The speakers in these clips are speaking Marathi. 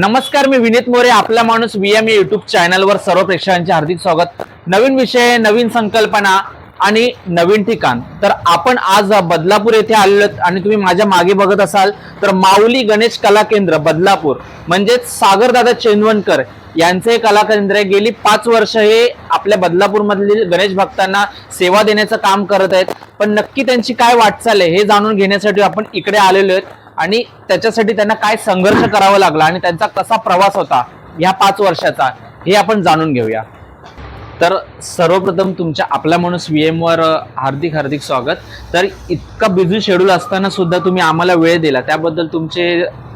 नमस्कार मी विनीत मोरे आपला माणूस व्हीएम युट्यूब चॅनलवर सर्व प्रेक्षकांचे हार्दिक स्वागत. नवीन विषय नवीन संकल्पना आणि नवीन ठिकाण. तर आपण आज बदलापूर येथे आलेलो आणि तुम्ही माझ्या मागे बघत असाल तर माऊली गणेश कला केंद्र बदलापूर. म्हणजेच सागरदादा चेंदवणकर यांचे कला केंद्र आहे. गेली पाच वर्ष हे आपल्या बदलापूरमधील गणेश भक्तांना सेवा देण्याचं काम करत आहेत. पण नक्की त्यांची काय वाटचाल आहे हे जाणून घेण्यासाठी आपण इकडे आलेलो आहेत. आणि त्याच्यासाठी त्यांना काय संघर्ष करावा लागला आणि त्यांचा कसा प्रवास होता ह्या पाच वर्षाचा हे आपण जाणून घेऊया. तर सर्वप्रथम तुमच्या आपला माणूस व्ही एमवर हार्दिक हार्दिक स्वागत. तर इतका बिझी शेड्यूल असताना सुद्धा तुम्ही आम्हाला वेळ दिला. त्याबद्दल तुमचे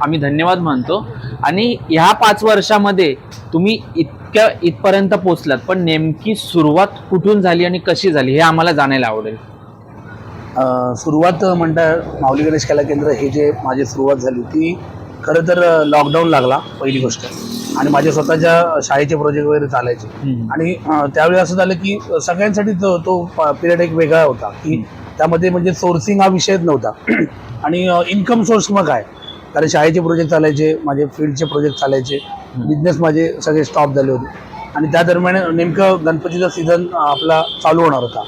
आम्ही धन्यवाद मानतो. आणि ह्या पाच वर्षामध्ये तुम्ही इतक्या इथपर्यंत पोहोचलात पण नेमकी सुरुवात कुठून झाली आणि कशी झाली हे आम्हाला जाणायला आवडेल. सुरुवात म्हणता माऊली गणेश कला केंद्र हे जे माझी सुरुवात झाली ती खरं तर लॉकडाऊन लागला पहिली गोष्ट. आणि माझ्या स्वतःच्या शाळेचे प्रोजेक्ट वगैरे चालायचे. आणि त्यावेळी असं झालं की सगळ्यांसाठी तो तो पिरियड एक वेगळा होता की त्यामध्ये म्हणजे सोर्सिंग हा विषयच नव्हता. आणि इन्कम सोर्स मग काय? कारण शाळेचे प्रोजेक्ट चालायचे माझे फील्डचे प्रोजेक्ट चालायचे बिझनेस माझे सगळे स्टॉप झाले होते. आणि त्या दरम्यान नेमकं गणपतीचा सीझन आपला चालू होणार होता.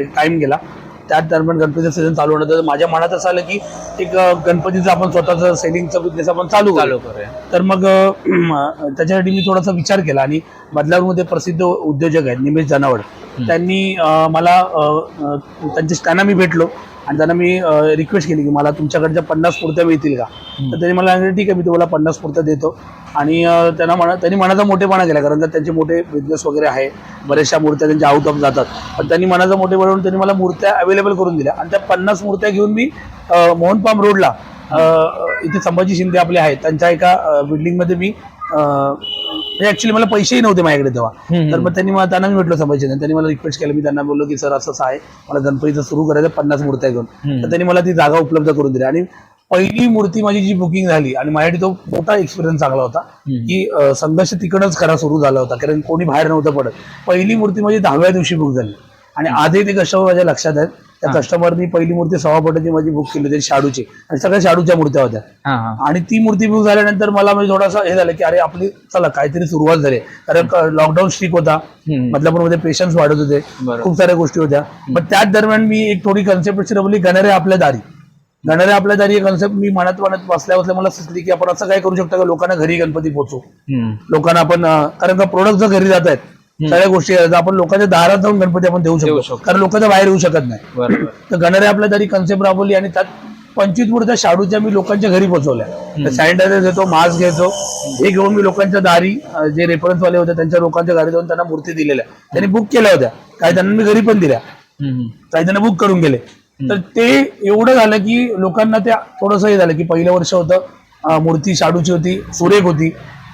एक टाईम गेला. त्या दरम्यान गणपतीचं सीझन चालू होणार. होतं माझ्या मनात असं आलं की एक गणपतीचं आपण स्वतःचं सेलिंगचा बिझनेस आपण चालू चालू करू करूया. तर मग त्याच्यासाठी मी थोडासा विचार केला आणि बदलापूरमध्ये प्रसिद्ध उद्योजक आहेत निमेश जनावड. त्यांनी मला अ, अ, त्यांचे त्यांना मी भेटलो. आणि त्यांना मी रिक्वेस्ट केली की मला तुमच्याकडच्या पन्नास मूर्त्या मिळतील का? तर त्यांनी मला सांगितलं ठीक आहे मी तुम्हाला पन्नास मूर्त्या देतो. आणि त्यांना म्हणा त्यांनी मनाचा मोठेपणा केला कारण त्यांचे मोठे बिझनेस वगैरे आहे. बऱ्याचशा मूर्त्या त्यांच्या आउट ऑफ जातात. पण त्यांनी मनाचा मोठे बनवून त्यांनी मला मूर्त्या अवेलेबल करून दिल्या. आणि त्या पन्नास मूर्त्या घेऊन मी अ, मोहन पाम रोडला इथे संभाजी शिंदे आपले आहेत. त्यांच्या एका बिल्डिंगमध्ये मी ऍक्च्युली मला पैसेही नव्हते माझ्याकडे तेव्हा. तर मग त्यांनी मला त्यांना भेटलो संभाजी शिंदे त्यांनी मला रिक्वेस्ट केलं. मी त्यांना बोललो की सर असं आहे. मला गणपतीचं सुरू करायचं पन्नास मूर्त्या घेऊन. तर त्यांनी मला ती जागा उपलब्ध करून दिली. आणि पहिली मूर्ती माझी जी बुकिंग झाली आणि माझ्यासाठी तो मोठा एक्सपिरियन्स चांगला होता की संघर्ष तिकडच खरा सुरू झाला होता कारण कोणी बाहेर नव्हतं पडत. पहिली मूर्ती माझी दहाव्या दिवशी बुक झाली. आणि आजही ते कस्टमर माझ्या लक्षात आहेत त्या कस्टमरनी पहिली मूर्ती सव्वा पटाची माझी बुक केली होती शाडूची. आणि सगळ्या शाडूच्या मूर्त्या होत्या. आणि ती मूर्ती बुक झाल्यानंतर मला म्हणजे थोडासा हे झालं की अरे आपली चला काहीतरी सुरुवात झाली. कारण लॉकडाऊन स्ट्रिक होता. बदलापूरमध्ये पेशन्स वाढत होते. खूप साऱ्या गोष्टी होत्या. पण त्याच दरम्यान मी एक थोडी कन्सेप्ट रवली गणारे आपल्या दारी. गणारे आपल्या दारी कन्सेप्ट मी मनात मनात बसल्या बसल्या मला सुचली की आपण असं काय करू शकतो का? लोकांना घरी गणपती पोहोचू. लोकांना आपण कारण का प्रोडक्ट जर घरी जात आहेत सगळ्या गोष्टी तर आपण लोकांच्या दारात जाऊन गणपती आपण देऊ शकतो. कारण लोकांच्या बाहेर येऊ शकत नाही. तर गणारे आपल्या दारी कन्सेप्ट राबवली आणि त्यात पंचवीस मूर्त्या शाडूच्या मी लोकांच्या घरी पोहोचवल्या सॅनिटायझर घेतो मास्क घेतो. हे घेऊन मी लोकांच्या दारी जे रेफरन्स वाले होते त्यांच्या लोकांच्या घरी जाऊन त्यांना मूर्ती दिलेल्या. त्यांनी बुक केल्या होत्या. काही त्यांना मी घरी पण दिल्या. काही त्यांना बुक करून गेले. तर ते एवढं झालं की लोकांना त्या थोडंसं हे झालं की पहिलं वर्ष होतं मूर्ती शाडूची होती सुरेख होती.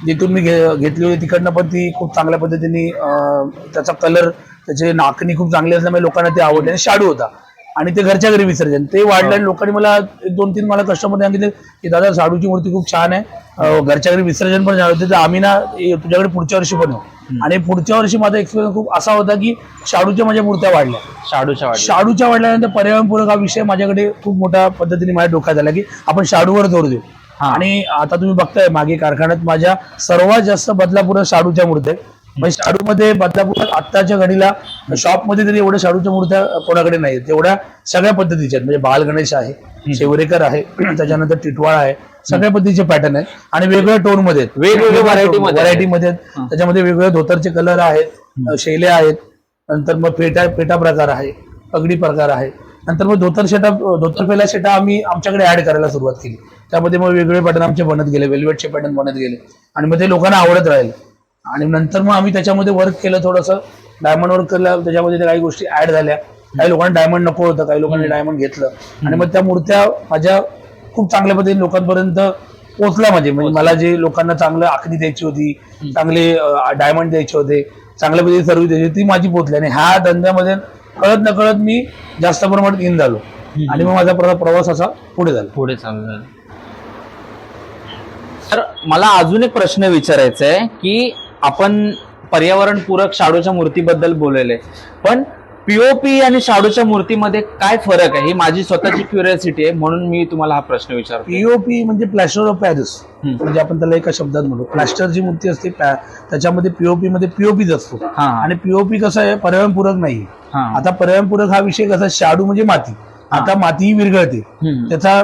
जिथून मी घे- घेतली होती तिकडनं पण ती खूप चांगल्या पद्धतीने त्याचा कलर त्याचे नाकणी खूप चांगली असल्यामुळे लोकांना ते आवडले आणि शाडू होता. आणि ते घरच्या घरी विसर्जन. ते वाढलं आणि लोकांनी मला एक दोन तीन मला कस्टमर सांगितले की दादा शाडूची मूर्ती खूप छान आहे. घरच्या घरी विसर्जन पण छान होते. तर आम्ही ना तुझ्याकडे पुढच्या वर्षी पण येऊ. आणि पुढच्या वर्षी माझा एक्सपिरियन्स खूप असा होता की शाडूच्या माझ्या मूर्त्या वाढल्या. शाडूच्या शाडूच्या वाढल्यानंतर पर्यावरणपूरक हा विषय माझ्याकडे खूप मोठ्या पद्धतीने माझ्या डोक्यात आला की आपण शाडूवर जोर देऊ. आणि आता तुम्ही बघताय मागे कारखान्यात माझ्या सर्वात जास्त बदलापूर शाडूच्या मूर्त्या आहेत. म्हणजे शाडूमध्ये बदलापूर आत्ताच्या घडीला शॉपमध्ये तरी एवढ्या शाडूच्या मूर्त्या कोणाकडे नाही तेवढ्या सगळ्या पद्धतीच्या आहेत. म्हणजे बाल गणेश आहे शेवरेकर आहे त्याच्यानंतर टिटवाळा आहे सगळ्या पद्धतीचे पॅटर्न आहेत. आणि वेगवेगळ्या टोनमध्ये. वेगवेगळ्या मध्ये आहेत. व्हरायटी मध्ये आहेत. त्याच्यामध्ये वेगवेगळे धोतरचे कलर आहेत शैल्या आहेत. नंतर मग पेटा पेटा प्रकार आहे पगडी प्रकार आहे. नंतर मग धोतर शेटा धोतर पेला शेटा आम्ही आमच्याकडे ऍड करायला सुरुवात केली. त्यामध्ये मग वेगवेगळे पॅटर्न आमचे बनत गेले वेलवेटचे पॅटर्न बनत गेले. आणि मग ते लोकांना आवडत राहिले. आणि नंतर मग आम्ही त्याच्यामध्ये वर्क केलं थोडंसं. डायमंड वर्क केलं त्याच्यामध्ये काही गोष्टी ऍड झाल्या. काही लोकांना डायमंड नको होतं काही लोकांनी डायमंड घेतलं. आणि मग त्या मूर्त्या माझ्या खूप चांगल्या पद्धतीने लोकांपर्यंत पोहोचल्या म्हणजे. म्हणजे मला जे लोकांना चांगलं आखणी द्यायची होती चांगले डायमंड द्यायचे होते चांगल्या पद्धतीने सर्व्हिस द्यायची होती, ती माझी पोहोचली. आणि ह्या धंद्यामध्ये कळत नकळत मी जास्त प्रमाणात इन झालो. आणि मग माझा प्रवास असा पुढे झाला. पुढे चालू तर मला अजून एक प्रश्न विचारायचा आहे की आपण पर्यावरणपूरक शाडूच्या मूर्तीबद्दल बोललेले. पण पीओपी आणि शाडूच्या मूर्तीमध्ये काय फरक आहे? ही माझी स्वतःची क्युरियोसिटी आहे म्हणून मी तुम्हाला हा प्रश्न विचारतो पीओपी म्हणजे प्लॅस्टर ऑफ पॅरिस. म्हणजे आपण त्याला एका शब्दात म्हणतो प्लॅस्टरची मूर्ती असते पॅ- त्याच्यामध्ये पीओपी मध्ये पीओपीच असतो. आणि पीओपी कसं आहे? पर्यावरणपूरक नाही. आता पर्यावरणपूरक हा विषय कसा शाडू म्हणजे माती. आता माती विरघळते. त्याचा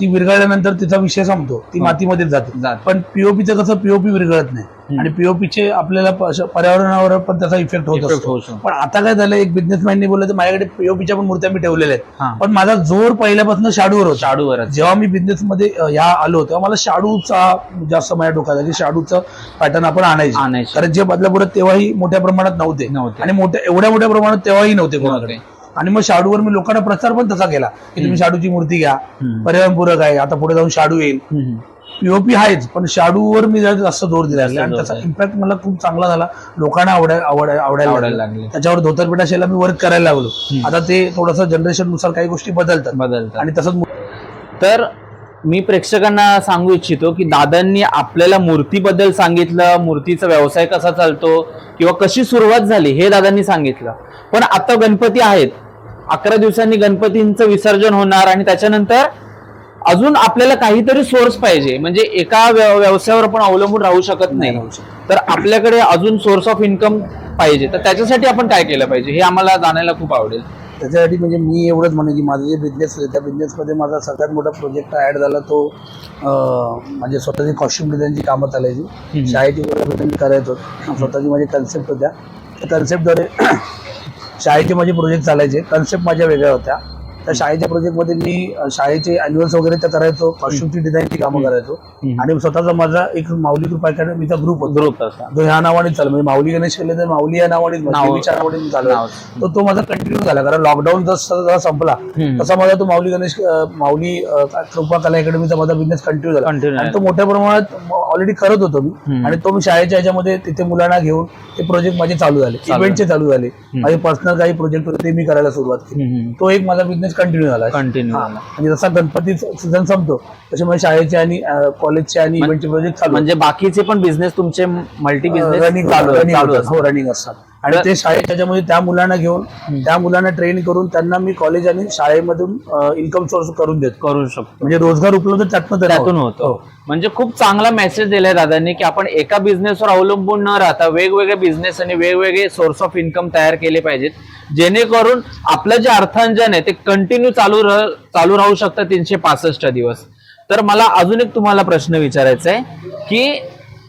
ती विरघळल्यानंतर तिचा विषय संपतो ती मातीमध्येच जाते जाते. पण पीओपीचं कसं पीओपी विरघळत नाही आणि पीओपीचे आपल्याला प- पर्यावरणावर पण त्याचा इफेक्ट होत Effect असतो. पण आता काय झालं एक बिझनेसमॅनने बोललं तर माझ्याकडे पीओपीच्या पण मूर्त्या मी ठेवलेल्या हा. आहेत पण माझा जोर पहिल्यापासून शाडूवर होता शाडूवरच जेव्हा मी बिझनेस मध्ये अ, ह्या आलो तेव्हा मला शाडूचा जास्त माझ्या डोक्यात आला की शाडूचं पॅटर्न आपण आणायचे आणायचे. कारण जे बदलापुरात तेव्हाही मोठ्या प्रमाणात नव्हते नव्हते. आणि मोठ्या एवढ्या मोठ्या प्रमाणात तेव्हाही नव्हते कोणाकडे नव्हते. आणि मग शाडूवर मी लोकांना प्रचार पण तसा केला की तुम्ही शाडूची मूर्ती घ्या. पर्यावरणपूरक आहे आता पुढे जाऊन शाडू येईल. पीओपी आहेच पण शाडूवर मी जास्त जोर दिला आणि त्याचा. इम्पॅक्ट मला खूप चांगला झाला लोकांना आवडाय आवड आवडायला आवडायला लागलं. लागले. त्याच्यावर धोतरपेटा शेला मी वर्क करायला लागलो आता ते थोडंसं जनरेशननुसार काही गोष्टी बदलतात बदलतात आणि तसंच तर मी प्रेक्षकांना सांगू इच्छितो की दादांनी आपल्याला मूर्तीबद्दल सांगितलं मूर्तीचा व्यवसाय कसा चालतो किंवा कशी सुरुवात झाली हे दादांनी सांगितलं पण आता गणपती आहेत अकरा दिवसांनी गणपतींचं विसर्जन होणार आणि त्याच्यानंतर अजून आपल्याला काहीतरी सोर्स पाहिजे. म्हणजे एका व्यव- व्यवसायावर आपण अवलंबून राहू शकत नाही. तर आपल्याकडे अजून सोर्स ऑफ इन्कम पाहिजे. तर त्याच्यासाठी आपण काय केलं पाहिजे? हे आम्हाला जाणायला खूप आवडेल. त्याच्यासाठी म्हणजे मी एवढंच म्हणेन की माझं जे बिझनेस आहे त्या बिझनेसमध्ये माझा सगळ्यात मोठा प्रोजेक्ट ॲड झाला तो म्हणजे स्वतःची कॉस्ट्युम डिझाईनची कामं चालायची. शाळेची वगैरे मी करायचो. स्वतःची माझी कन्सेप्ट होत्या. त्या कन्सेप्टद्वारे शाळेचे माझे प्रोजेक्ट चालायचे. कन्सेप्ट माझ्या वेगळ्या होत्या. त्या शाळेच्या प्रोजेक्टमध्ये मी अं, शाळेचे अॅन्युअल्स वगैरे त्या करायचो कॉस्ट्युमची डिझाईनची कामं करायचो. आणि स्वतःचा माझा एक माऊली कृपा अकॅडमीचा ग्रुप ग्रुप तो ह्या नावाने चालू म्हणजे माऊली गणेश केले तर माऊली या नावाने नावाने मी चालू. तो तो माझा कंटिन्यू झाला. कारण लॉकडाऊन जसा जसा संपला. तसा माझा तो माऊली गणेश माऊली कृपा कला अकॅडमीचा माझा बिझनेस कंटिन्यू झाला. आणि तो मोठ्या प्रमाणात ऑलरेडी करत होतो मी. आणि तो मी शाळेच्या ह्याच्यामध्ये तिथे मुलांना घेऊन ते प्रोजेक्ट माझे चालू झाले. इव्हेंटचे चालू झाले. माझे पर्सनल काही प्रोजेक्ट होते ते मी करायला सुरुवात केली. तो एक माझा बिझनेस कंटिन्यू झाला कंटिन्यू हा. म्हणजे जसा गणपती सीझन संपतो तसे माझे शाळेचे आणि कॉलेजचे आणि इव्हेंटचे प्रोजेक्ट चालू म्हणजे बाकीचे पण बिझनेस तुमचे मल्टी बिझनेस रनिंग चालू रनिंग चालू असतात. असतात. हो रनिंग असतात आणि ते शाळेत त्याच्यामध्ये त्या मुलांना घेऊन त्या मुलांना ट्रेन करून त्यांना मी कॉलेज आणि शाळेमधून इन्कम सोर्स करून देतो. करू शकतो. म्हणजे रोजगार उपलब्ध त्यातनं होतो. होतो. म्हणजे खूप चांगला मेसेज दिलाय दादांनी की आपण एका बिझनेसवर अवलंबून न राहता वेगवेगळे बिझनेस आणि वेगवेगळे सोर्स ऑफ इन्कम तयार केले पाहिजेत. जेणेकरून आपलं जे अर्थांजन आहे ते कंटिन्यू चालू रह चालू राहू शकतं तीनशे पासष्ट दिवस. तर मला अजून एक तुम्हाला प्रश्न विचारायचा आहे की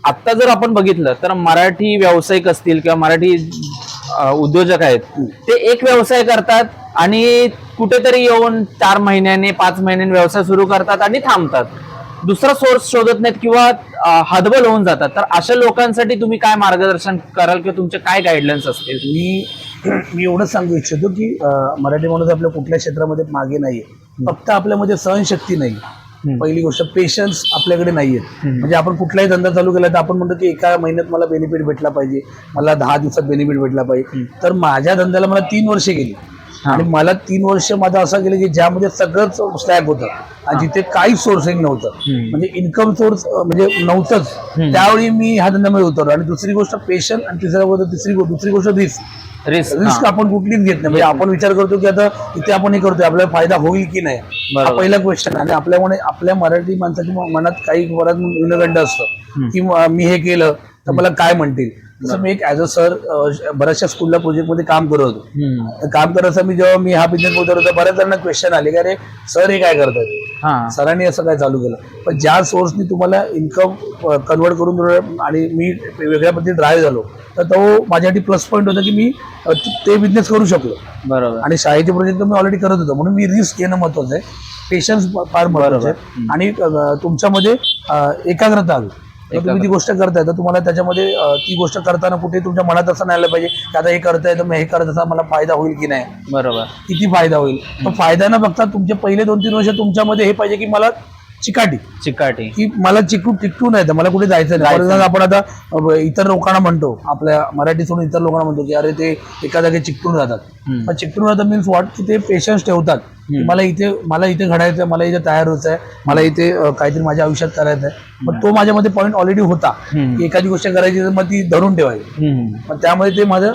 आता जर आपण बघितलं तर मराठी व्यावसायिक असतील किंवा मराठी उद्योजक आहेत ते एक व्यवसाय करतात आणि कुठेतरी येऊन चार महिन्याने पाच महिन्याने व्यवसाय सुरू करतात आणि थांबतात. दुसरा सोर्स शोधत नाहीत किंवा अ, हतबल होऊन जातात. तर अशा लोकांसाठी तुम्ही काय मार्गदर्शन कराल किंवा तुमचे काय गाईडलाईन्स असतील? मी मी एवढंच सांगू इच्छितो की मराठी माणूस आपल्या कुठल्या क्षेत्रामध्ये मागे नाहीये. फक्त आपल्यामध्ये सहनशक्ती नाही पहिली गोष्ट पेशन्स आपल्याकडे नाहीये. म्हणजे आपण कुठलाही धंदा चालू केला तर आपण म्हणतो की एका महिन्यात मला बेनिफिट भेटला पाहिजे. मला दहा दिवसात बेनिफिट भेटला पाहिजे. तर माझ्या धंद्याला मला तीन वर्षे गेली. आणि मला तीन वर्ष माझं असं गेलं की ज्यामध्ये सगळंच स्लॅग होतं आणि जिथे काहीच सोर्सिंग नव्हतं. म्हणजे इन्कम सोर्स म्हणजे नव्हतंच. त्यावेळी मी ह्या धंद्यामध्ये उतरलो आणि दुसरी गोष्ट पेशन्स आणि तिसऱ्या गोष्ट तिसरी दुसरी गोष्ट रिस्क रिस्क रिस्क आपण कुठलीच घेत नाही. म्हणजे आपण विचार करतो की आता इथे आपण हे करतोय आपल्याला फायदा होईल की नाही? हा. पहिला क्वेश्चन आणि आपल्यामुळे आपल्या मराठी माणसाच्या मनात काही बराच विनगंड असतं की मी हे केलं तर मला काय म्हणतील? तसं मी एक ऍज अ सर बऱ्याचशा स्कूलला प्रोजेक्टमध्ये काम करत होतो. तर काम करत असताना मी जेव्हा मी हा बिझनेस बोलत होतो बऱ्याच जणांना क्वेश्चन आले की अरे सर हे काय करतात हा. सरांनी असं काय चालू केलं? पण ज्या सोर्सनी तुम्हाला इन्कम कन्वर्ट करून आणि मी वेगळ्या पद्धतीने ड्राईव्ह झालो तर तो माझ्यासाठी प्लस पॉईंट होता की मी ते बिझनेस करू शकलो. बरोबर. आणि शाळेचे प्रोजेक्ट मी ऑलरेडी करत होतो म्हणून मी रिस्क घेणं महत्वाचं आहे. पेशन्स फार महत्वाचं आहे. आणि तुमच्यामध्ये एकाग्रता हवी. तुम्ही ती गोष्ट करताय तर तुम्हाला त्याच्यामध्ये ती गोष्ट करताना कुठे तुमच्या मनात असं नाही आलं पाहिजे की आता हे करताय तर मग हे करत असता मला फायदा होईल की नाही? बरोबर. किती फायदा होईल? पण फायदा न बघता तुमचे पहिले दोन तीन वर्ष तुमच्यामध्ये हे पाहिजे की मला चिकाटी. चिकाटी. की मला चिकू टिकटू नाही तर मला कुठे जायचं नाही. example, आपण आता अ, इतर लोकांना म्हणतो आपल्या मराठी सोडून इतर लोकांना म्हणतो की अरे ते एका जागी चिकटून राहतात. हम्म. पण चिकटून राहतात मीन्स वॉट की ते पेशन्स ठेवतात. की मला इथे मला इथे घडायचं मला इथे तयार व्हायचं आहे मला इथे अ, काहीतरी माझ्या आयुष्यात करायचं आहे पण तो माझ्यामध्ये पॉईंट ऑलरेडी होता. हम्म. की एखादी गोष्ट करायची तर मग ती धरून ठेवायची. हम्म. पण त्यामध्ये ते माझं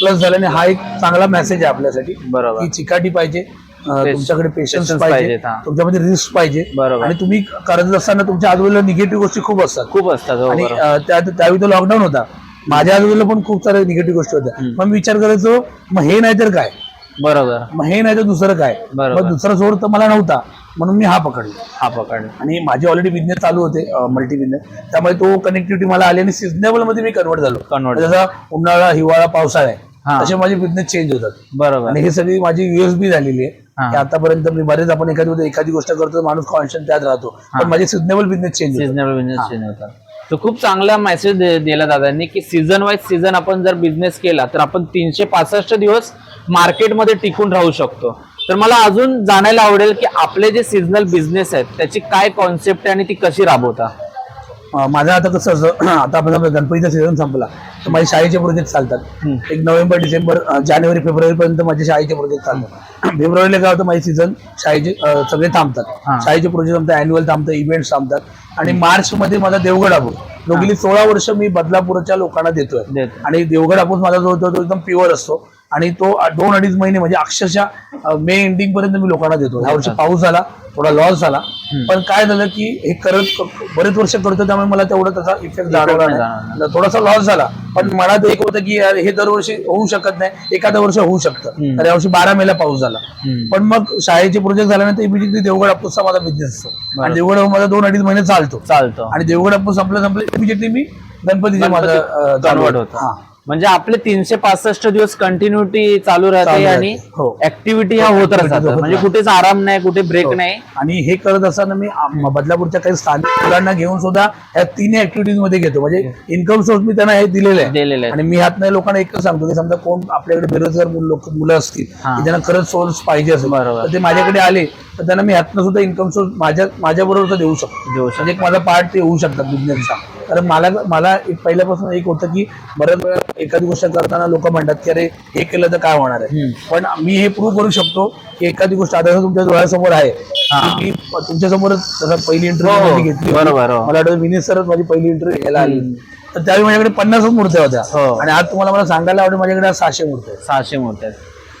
प्लस झाल्याने हा एक चांगला मेसेज आहे आपल्यासाठी. बरोबर. की चिकाटी पाहिजे. तुमच्याकडे पेशन्स Patience पाहिजे पाहिजेत, हा. तुमच्यामध्ये रिस्क पाहिजे. बरोबर. आणि तुम्ही करत असताना तुमच्या आजूबाजूला निगेटिव्ह गोष्टी खूप असतात. खूप असतात हो, आणि बरोबर. अं, त्या त्यावेळी तो लॉकडाऊन होता. माझ्या आजूबाजूला पण खूप साऱ्या निगेटिव्ह गोष्टी होत्या. मग मी विचार करायचो मग हे नाही तर काय? बरोबर. मग हे नाही तर दुसरं काय? बरोबर. मग दुसरा सोड तर मला नव्हता म्हणून मी हा पकडला. हा पकड आणि माझे ऑलरेडी बिझनेस चालू होते मल्टी बिझनेस त्यामुळे तो कनेक्टिव्हिटी मला आली आणि सिजनेबलमध्ये मी कन्वर्ट झालो. Convert. जसा उन्हाळा हिवाळा पावसाळा हा. आहे तसे माझे बिझनेस चेंज होतात. बरोबर. आणि हे सगळी माझी युएसबी झालेली आहे. की आतापर्यंत मी बरेच आपण एखादी एखादी गोष्ट करतो तर माणूस कॉन्स्टंट त्यात राहतो. पण माझे seasonable business change seasonable business change होतात तो खूप चांगला मेसेज दिला दादांनी की सीझन वाईज सीझन आपण जर बिझनेस केला तर आपण तीनशे पासष्ट दिवस मार्केटमध्ये टिकून राहू शकतो. तर मला अजून जाणायला आवडेल की आपले जे सीझनल बिझनेस आहेत त्याची काय कॉन्सेप्ट आहे आणि ती कशी राबवता? माझं आता कसं असं आता आपण गणपतीचा सीझन संपला तर माझे शाळेचे प्रोजेक्ट चालतात. एक नोव्हेंबर डिसेंबर जानेवारी फेब्रुवारी पर्यंत माझे शाळेचे प्रोजेक्ट चालतात. फेब्रुवारीला काय होतं माझे सीझन शाळेचे सगळे. थांबतात. शाळेचे प्रोजेक्ट थांबतात अॅन्युअल थांबतात इव्हेंट थांबतात. आणि मार्च मध्ये माझा देवगड हापूस दोघीली सोळा वर्ष मी बदलापूरच्या लोकांना देतोय. देतो. आणि देवगड हापूस माझा जो होतो तो एकदम प्युअर असतो. आणि तो दोन अडीच महिने म्हणजे अक्षरशः मे एंडिंग पर्यंत मी लोकांना देतो. ह्या वर्षी पाऊस झाला थोडा लॉस झाला. पण काय झालं की हे करत बरेच वर्ष करतो त्यामुळे मला तेवढा त्याचा इफेक्ट जाणवला नाही थोडासा लॉस झाला. पण मनात एक होतं की यार हे दरवर्षी होऊ शकत नाही. एखाद्या वर्ष होऊ शकतं. तर यावर्षी बारा मेला पाऊस झाला. पण मग शाळेचे प्रोजेक्ट झाल्यानंतर इमिजिएटली देवगड हापूसचा माझा बिझनेस असतो. आणि देवगड माझा दोन अडीच महिने चालतो. चालतो. आणि देवगड हापूस संपलं संपलं इमिजिएटली मी गणपतीचे माझं कन्वर्ट होतं. होतो हा. म्हणजे आपले तीनशे पासष्ट दिवस कंटिन्युटी चालू राहते. आणि हो. ऍक्टिव्हिटी ह्या होत Activity राहतात होत म्हणजे. कुठेच आराम नाही कुठे ब्रेक नाही आणि हे करत असताना मी बदलापूरच्या काही स्थानिक मुलांना घेऊन सुद्धा या तिन्ही ऍक्टिव्हिटीजमध्ये घेतो म्हणजे इन्कम सोर्स मी त्यांना हे दिलेलं आहे दिलेले आणि मी ह्यात नाही लोकांना एकच सांगतो की समजा कोण आपल्याकडे बेरोजगार मुलं लोक मुलं असतील हा. त्यांना खरंच सोर्स पाहिजे असेल बरोबर. ते माझ्याकडे आले तर त्यांना मी ह्यातनं सुद्धा इन्कम सोर्स माझ्या माझ्या बरोबर देऊ शकतो देऊ शकतो. म्हणजे एक माझा पार्ट ते होऊ शकतात बिझनेसचा कारण मला मला एक पहिल्यापासून एक होतं की बऱ्याच वेळा एखादी गोष्ट करताना लोक म्हणतात की अरे हे केलं तर काय होणार आहे पण मी हे प्रूव्ह करू शकतो की एखादी गोष्ट आता तुमच्या डोळ्यासमोर आहे मी तुमच्या समोरच पहिली हो, इंटरव्ह्यू घेतली. बरोबर, हो. मला वाटतं विनीत सरच माझी पहिली इंटरव्ह्यू घ्यायला आली तर त्यावेळी माझ्याकडे पन्नासच मूर्त्या होत्या हो. आणि आज तुम्हाला मला सांगायला आवडेल माझ्याकडे सहाशे मूर्त्या आहेत. सहाशे.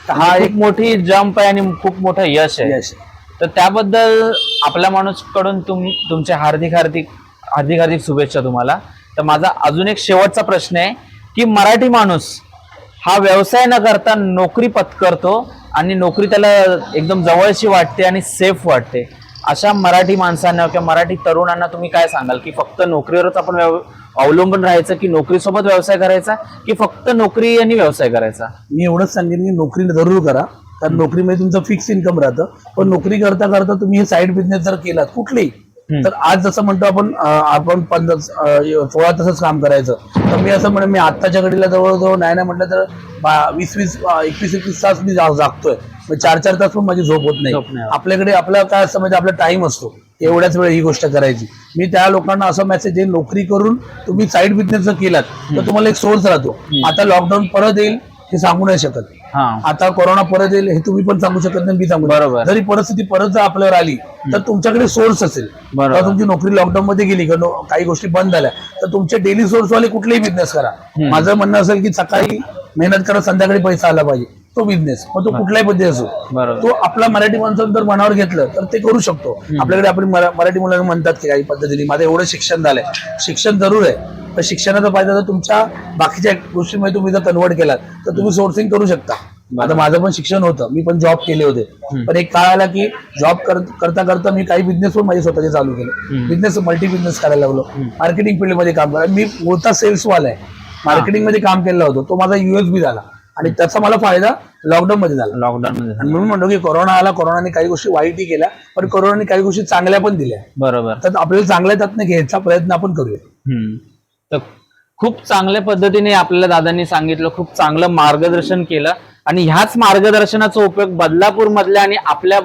तर हा एक मोठी जंप आहे आणि खूप मोठं यश आहे Yes. तर त्याबद्दल आपल्या माणूसकडून तुम तुमचे हार्दिक हार्दिक हार्दिक हार्दिक शुभेच्छा तुम्हाला. तर माझा अजून एक शेवटचा प्रश्न आहे की मराठी माणूस हा व्यवसाय न करता नोकरी पत्करतो आणि नोकरी त्याला एकदम जवळची वाटते आणि सेफ वाटते. अशा मराठी माणसांना किंवा मराठी तरुणांना तुम्ही काय सांगाल की फक्त नोकरीवरच आपण व्यव- अवलंबून राहायचं की नोकरीसोबत व्यवसाय करायचा की फक्त नोकरी आणि व्यवसाय करायचा? मी एवढंच सांगेन की नोकरी जरूर करा. कारण नोकरीमध्ये तुमचं फिक्स इन्कम राहतं. पण नोकरी करता करता तुम्ही हे साईड बिझनेस जर केलात कुठलेही तर आज जसं म्हणतो आपण आपण अं, सोळा तासच काम करायचं. तर मी असं म्हणेन मी आत्ताच्या घडीला जवळजवळ नाही नाही म्हटलं तर वीस वीस एकवीस एकवीस तास मी जागतोय. मग चार चार तास पण माझी झोप होत नाही. आपल्याकडे आपला काय असतं म्हणजे आपला टाइम असतो. एवढ्याच वेळ ही गोष्ट करायची. मी त्या लोकांना असं मेसेज आहे नोकरी करून तुम्ही साईड बिझनेस जर केलात तर तुम्हाला एक सोर्स राहतो. आता लॉकडाऊन परत येईल हे सांगू नाही शकत. हा. आता कोरोना परत येईल हे तुम्ही पण सांगू शकत नाही मी सांगू बरोबर. जरी परिस्थिती परत जर आपल्यावर आली तर तुमच्याकडे सोर्स असेल. बरोबर. तुमची नोकरी लॉकडाऊन मध्ये गेली किंवा नो- काही गोष्टी बंद झाल्या तर तुमचे डेली सोर्स वाले कुठलेही बिझनेस करा. माझं म्हणणं असेल की सकाळी मेहनत करा संध्याकाळी पैसा आला पाहिजे. तो बिझनेस मग तो कुठल्याही पद्धती असो. तो आपला मराठी माणसानं जर मनावर घेतलं तर ते करू शकतो. आपल्याकडे आपण मरा- मराठी मुलांना म्हणतात की काही पद्धतीने माझं एवढं शिक्षण झालंय. शिक्षण जरूर आहे. पण शिक्षणाचा फायदा जर तुमच्या बाकीच्या गोष्टीमध्ये तुम्ही जर कन्वर्ट केलात तर तुम्ही सोर्सिंग करू शकता. आता माझं पण शिक्षण होतं. मी पण जॉब केले होते. पण एक काळ आला की जॉब करता करता मी काही बिझनेस पण माझे स्वतःचे चालू केले. बिझनेस मल्टी बिझनेस करायला लागलो. मार्केटिंग फील्डमध्ये काम करायला मी मोठा सेल्स वाला आहे. मार्केटिंगमध्ये काम केलं होतं. तो माझा युएसबी झाला. आणि त्याचा मला फायदा लॉकडाऊन मध्ये झाला. लॉकडाऊन मध्ये आणि म्हणून म्हणतो की कोरोना आला कोरोनाने काही गोष्टी वाईटही केल्या पण कोरोनाने काही गोष्टी चांगल्या पण दिल्या. बरोबर. तर आपल्याला चांगल्या त्यातनं घ्यायचा प्रयत्न आपण करूया. तर खूप चांगल्या पद्धतीने आपल्याला दादांनी सांगितलं खूप चांगलं मार्गदर्शन केलं. आणि ह्याच मार्गदर्शनाचा उपयोग बदलापूर मधल्या आणि आपल्या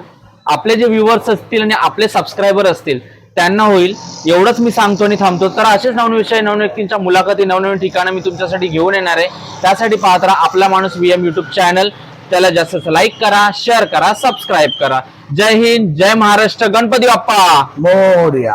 आपले जे व्ह्युअर्स असतील आणि आपले सबस्क्रायबर असतील त्यांना होईल. एवढंच मी सांगतो आणि थांबतो. तर असेच नवीन विषय व्यक्तींच्या मुलाखती नवनवीन ठिकाणं मी तुमच्यासाठी घेऊन येणार आहे. त्यासाठी पाहत राहा आपला माणूस व्हीएम युट्यूब चॅनल त्याला जास्त लाईक करा शेअर करा सबस्क्राईब करा. जय हिंद जय महाराष्ट्र. गणपती बाप्पा! मोर्या.